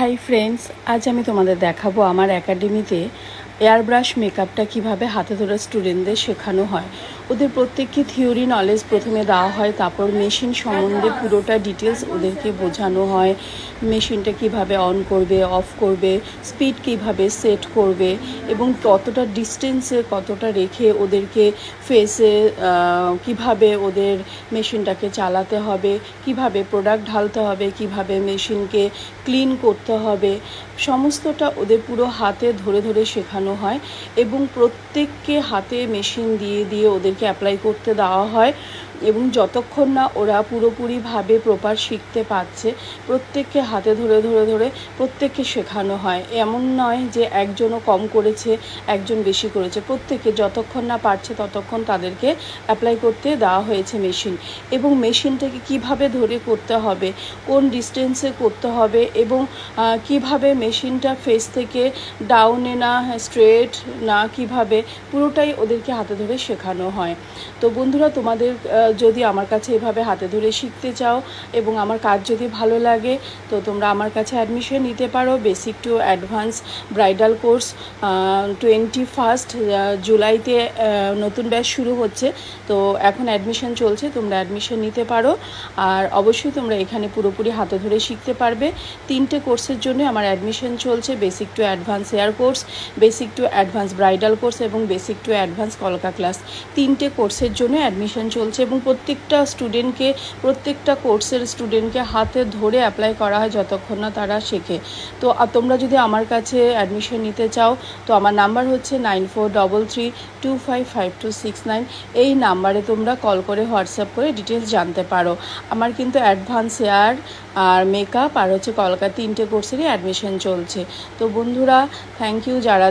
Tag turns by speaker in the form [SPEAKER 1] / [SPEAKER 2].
[SPEAKER 1] Hi friends আজ আমি তোমাদের দেখাবো আমার একাডেমিতে এয়ার ব্রাশ মেকআপটা কীভাবে হাতে ধরে স্টুডেন্টদের শেখানো হয়। ওদের প্রত্যেককে থিওরি নলেজ প্রথমে দেওয়া হয়, তারপর মেশিন সম্বন্ধে পুরোটা ডিটেলস ওদেরকে বোঝানো হয়। মেশিনটা কীভাবে অন করবে অফ করবে স্পিড কীভাবে সেট করবে এবং কতটা ডিস্টেন্সে কতটা রেখে ওদেরকে ফেসে কীভাবে ওদের মেশিনটাকে চালাতে হবে, কীভাবে প্রোডাক্ট ঢালতে হবে, কীভাবে মেশিনকে ক্লিন করতে হবে, সমস্তটা ওদের পুরো হাতে ধরে ধরে শেখানো হয় এবং প্রত্যেককে হাতে মেশিন দিয়ে দিয়ে ওদেরকে অ্যাপ্লাই করতে দেওয়া হয়। এবং যতক্ষণ না ওরা পুরোপুরিভাবে প্রপার শিখতে পারছে, প্রত্যেককে হাতে ধরে ধরে ধরে প্রত্যেককে শেখানো হয়। এমন নয় যে একজনও কম করেছে, একজন বেশি করেছে। প্রত্যেকে যতক্ষণ না পারছে ততক্ষণ তাদেরকে অ্যাপ্লাই করতে দেওয়া হয়েছে মেশিন এবং মেশিনটাকে কীভাবে ধরে করতে হবে, কোন ডিস্টেন্সে করতে হবে এবং কীভাবে মেশিনটা ফেস থেকে ডাউনে না স্ট্রেট না, কীভাবে, পুরোটাই ওদেরকে হাতে ধরে শেখানো হয়। তো বন্ধুরা, তোমাদের যদি আমার কাছে এভাবে হাতে ধরে শিখতে চাও এবং আমার কাজ যদি ভালো লাগে, তো তোমরা আমার কাছে অ্যাডমিশন নিতে পারো। Basic to advance bridal course twenty first জুলাইতে নতুন ব্যাচ শুরু হচ্ছে। তো এখন অ্যাডমিশন চলছে, তোমরা অ্যাডমিশন নিতে পারো। আর অবশ্যই তোমরা এখানে পুরোপুরি হাতে ধরে শিখতে পারবে। তিনটে কোর্সের জন্য আমার অ্যাডমিশন চলছে basic to advance hair course basic to advance bridal course এবং বেসিক টু অ্যাডভান্স কলকা ক্লাস তিনটে কোর্সের জন্য অ্যাডমিশন চলছে এবং প্রত্যেকটা স্টুডেন্টকে প্রত্যেকটা কোর্সের স্টুডেন্টকে হাতে ধরে অ্যাপ্লাই করা হয় যতক্ষণ না তারা শেখে। তো তোমরা যদি আমার কাছে অ্যাডমিশন নিতে চাও, তো আমার নাম্বার হচ্ছে nine four double three two five five two six nine এই নাম্বারে তোমরা কল করে হোয়াটসঅ্যাপ করে ডিটেলস জানতে পারো। আমার কিন্তু অ্যাডভান্স হেয়ার আর মেকআপ আর হচ্ছে কলকাতা তিনটে কোর্সেরই অ্যাডমিশন চলছে। তো বন্ধুরা থ্যাংক ইউ যারা